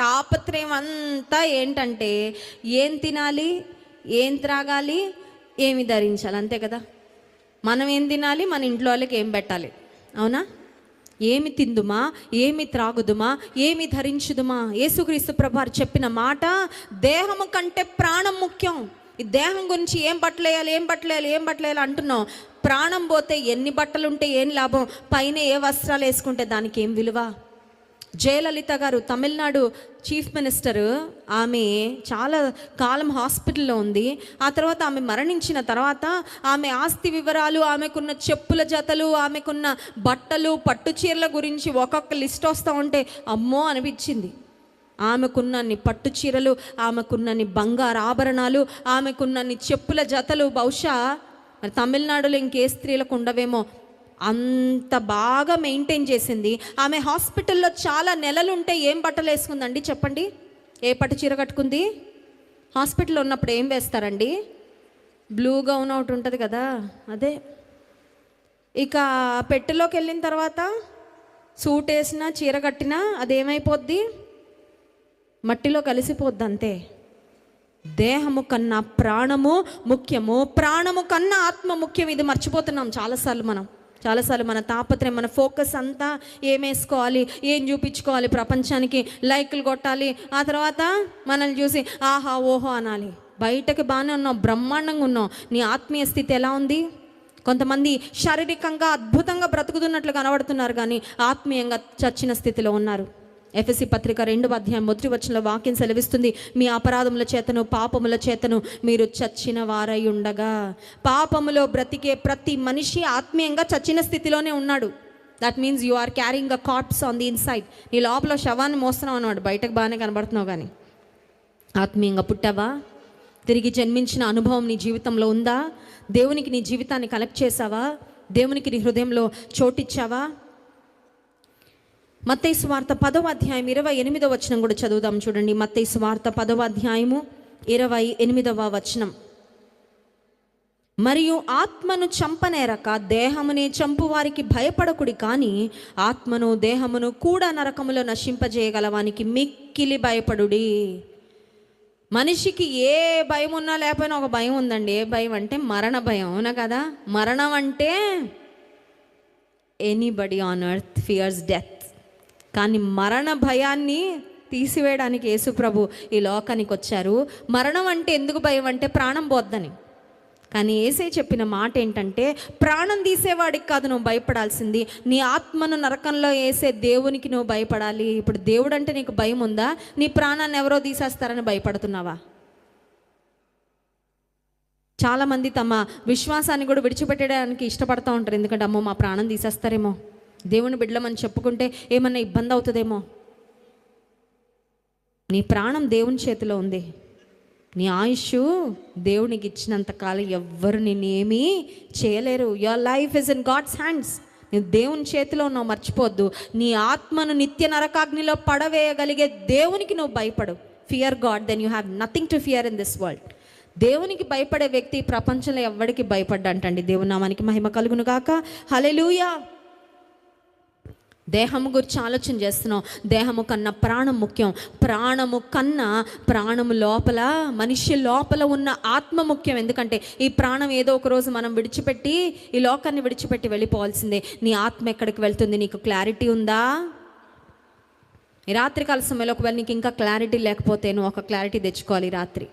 తాపత్రయం అంతా ఏంటంటే ఏం తినాలి ఏం త్రాగాలి ఏమి ధరించాలి అంతే కదా? మనం ఏం తినాలి మన ఇంట్లో వాళ్ళకి ఏం పెట్టాలి? అవునా? ఏమి తిందుమా ఏమి త్రాగుదుమా ఏమి ధరించుదుమా? యేసుక్రీస్తు ప్రభారు చెప్పిన మాట దేహము కంటే ప్రాణం ముఖ్యం. ఈ దేహం గురించి ఏం బట్టలేయాలి ఏం బట్టలేయాలి ఏం బట్టలేయాలి అంటున్నాం. ప్రాణం పోతే ఎన్ని బట్టలు ఉంటే ఏం లాభం? పైన ఏ వస్త్రాలు వేసుకుంటే దానికి ఏం విలువ? జయలలిత గారు తమిళనాడు చీఫ్ మినిస్టర్ ఆమె చాలా కాలం హాస్పిటల్లో ఉంది. ఆ తర్వాత ఆమె మరణించిన తర్వాత ఆమె ఆస్తి వివరాలు ఆమెకున్న చెప్పుల జతలు ఆమెకున్న బట్టలు పట్టు చీరల గురించి ఒక్కొక్క లిస్ట్ వస్తూ ఉంటే అమ్మో అనిపించింది. ఆమెకున్నన్ని పట్టు చీరలు ఆమెకున్నన్ని బంగారు ఆభరణాలు ఆమెకున్నన్ని చెప్పుల జతలు. బహుశా మరి తమిళనాడులో ఇంకే స్త్రీలకు ఉండవేమో అంత బాగా మెయింటైన్ చేసింది. ఆమె హాస్పిటల్లో చాలా నెలలు ఉంటే ఏం బట్టలు వేసుకుందండి చెప్పండి? ఏ పట్టు చీర కట్టుకుంది? హాస్పిటల్లో ఉన్నప్పుడు ఏం వేస్తారండి? బ్లూ గౌన్ ఒకటి ఉంటుంది కదా అదే. ఇక పెట్టెలోకి వెళ్ళిన తర్వాత సూట్ వేసినా చీర కట్టినా అదేమైపోద్ది? మట్టిలో కలిసిపోద్ది అంతే దేహము కన్నా ప్రాణము ముఖ్యము. ప్రాణము కన్నా ఆత్మ ముఖ్యం. ఇది మర్చిపోతున్నాం చాలాసార్లు మనం. చాలాసార్లు మన తాపత్రయం మన ఫోకస్ అంతా ఏమేసుకోవాలి ఏం చూపించుకోవాలి ప్రపంచానికి లైకులు కొట్టాలి ఆ తర్వాత మనల్ని చూసి ఆహా ఓహో అనాలి. బయటకి బాగానే ఉన్నాం బ్రహ్మాండంగా ఉన్నాం. నీ ఆత్మీయ స్థితి ఎలా ఉంది? కొంతమంది శారీరకంగా అద్భుతంగా బ్రతుకుతున్నట్లు కనబడుతున్నారు కానీ ఆత్మీయంగా చచ్చిన స్థితిలో ఉన్నారు. ఎఫ్ఎస్సి పత్రిక రెండు అధ్యాయం మొదటి వచ్చిన వాక్యం సెలవిస్తుంది. మీ అపరాధముల చేతను పాపముల చేతను మీరు చచ్చిన వారై ఉండగా. పాపములో బ్రతికే ప్రతి మనిషి ఆత్మీయంగా చచ్చిన స్థితిలోనే ఉన్నాడు. That means you are carrying a corpse on the inside నీ లోపల శవాన్ని మోస్తున్నావు అన్నాడు. బయటకు బాగానే కనబడుతున్నావు కానీ. ఆత్మీయంగా పుట్టావా? తిరిగి జన్మించిన అనుభవం నీ జీవితంలో ఉందా? దేవునికి నీ జీవితాన్ని కలెక్ట్ చేసావా దేవునికి నీ హృదయంలో చోటిచ్చావా? మత్తై స్వార్థ పదవ అధ్యాయం ఇరవై ఎనిమిదవ వచనం కూడా చదువుదాం చూడండి. మత్తై స్వార్థ పదవ అధ్యాయము ఇరవై ఎనిమిదవ వచనం. మరియు ఆత్మను చంపనేరక దేహమునే చంపు వారికి భయపడకుడి కానీ ఆత్మను దేహమును కూడా నరకములో నశింపజేయగలవానికి మిక్కిలి భయపడుడి. మనిషికి ఏ భయం ఉన్నా లేకపోయినా ఒక భయం ఉందండి. ఏ భయం అంటే మరణ భయం అవునా కదా? మరణం అంటే anybody on earth fears death కానీ మరణ భయాన్ని తీసివేయడానికి యేసుప్రభు ఈ లోకానికి వచ్చారు. మరణం అంటే ఎందుకు భయం అంటే ప్రాణం పోద్దని. కానీ ఏసే చెప్పిన మాట ఏంటంటే ప్రాణం తీసేవాడికి కాదు నువ్వు భయపడాల్సింది. నీ ఆత్మను నరకంలో వేసే దేవునికి నువ్వు భయపడాలి. ఇప్పుడు దేవుడు అంటే నీకు భయం ఉందా? నీ ప్రాణాన్ని ఎవరో తీసేస్తారని భయపడుతున్నావా? చాలామంది తమ విశ్వాసాన్ని కూడా విడిచిపెట్టడానికి ఇష్టపడుతూ ఉంటారు. ఎందుకంటే అమ్మో మా ప్రాణం తీసేస్తారేమో. దేవుని బిడ్డలమని చెప్పుకుంటే ఏమన్నా ఇబ్బంది అవుతుందేమో? నీ ప్రాణం దేవుని చేతిలో ఉంది. నీ ఆయుష్ దేవునికి ఇచ్చినంత కాలం ఎవ్వరు నిన్నేమీ చేయలేరు. Your life is in God's hands నువ్వు దేవుని చేతిలో ఉన్నావు మర్చిపోద్దు నీ ఆత్మను నిత్య నరకాగ్నిలో పడవేయగలిగే దేవునికి నువ్వు భయపడు fear God then you have nothing to fear in this world దేవునికి భయపడే వ్యక్తి ప్రపంచంలో ఎవ్వడికి భయపడ్డంటండి దేవుని నామానికి మహిమ కలుగును గాక. హలెలూయా దేహము గురించి ఆలోచన చేస్తున్నాం దేహము కన్నా ప్రాణం ముఖ్యం. ప్రాణము కన్నా ప్రాణము లోపల మనిషి లోపల ఉన్న ఆత్మ ముఖ్యం. ఎందుకంటే ఈ ప్రాణం ఏదో ఒక రోజు మనం విడిచిపెట్టి ఈ లోకాన్ని విడిచిపెట్టి వెళ్ళిపోవాల్సిందే. నీ ఆత్మ ఎక్కడికి వెళ్తుంది? నీకు క్లారిటీ ఉందా? రాత్రికాల సమయంలో ఒకవేళ నీకు ఇంకా క్లారిటీ లేకపోతే నువ్వు ఒక క్లారిటీ తెచ్చుకోవాలి రాత్రి.